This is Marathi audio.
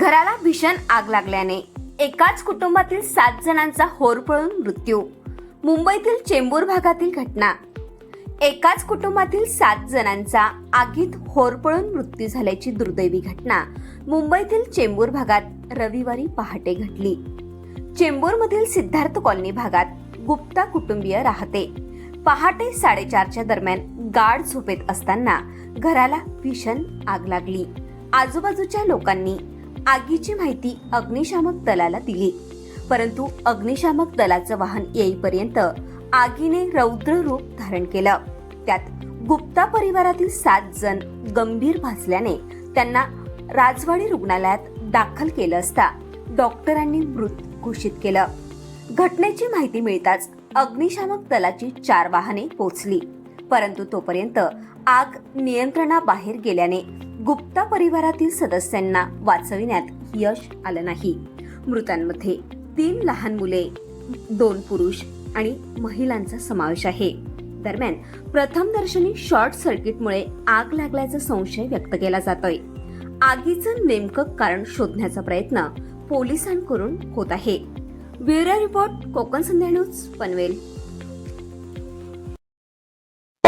घराला भीषण आग लागल्याने एकाच कुटुंबातील सात जणांचा होरपळून मृत्यू. मुंबईतील चेंबूर भागातील घटना. एकाच कुटुंबातील सात जणांचा आगीत होरपळून मृत्यू झाल्याची दुर्दैवी घटना मुंबईतील चेंबूर भागात रविवारी पहाटे घडली. चेंबूरमधील सिद्धार्थ कॉलनी भागात गुप्ता कुटुंबीय राहते. पहाटे साडेचारच्या दरम्यान गाढ झोपेत असताना घराला भीषण आग लागली. आजूबाजूच्या लोकांनी आगीची माहिती अग्निशामक दलाला दिली. परंतु अग्निशामक दलाचं वाहन येईपर्यंत आगीने रौद्र रूप धारण केलं. त्यात गुप्ता परिवारातील सात जण गंभीर भासल्याने त्यांना राजवाडी रुग्णालयात दाखल केलं असता डॉक्टरांनी मृत घोषित केलं. घटनेची माहिती मिळताच अग्निशामक दलाची चार वाहने पोचली परंतु तोपर्यंत आग नियंत्रणाबाहेर गेल्याने गुप्ता परिवारातील सदस्यांना वाचविण्यात यश आलं नाही. मृतांमध्ये तीन लहान मुले दोन पुरुष आणि महिलांचा समावेश आहे. दरम्यान प्रथमदर्शनी शॉर्ट सर्किटमुळे आग लागल्याचा संशय व्यक्त केला जातोय. आगीचं नेमकं कारण शोधण्याचा प्रयत्न पोलिसांकडून होत आहे. Bureau report Konkan Sandhya news Panvel.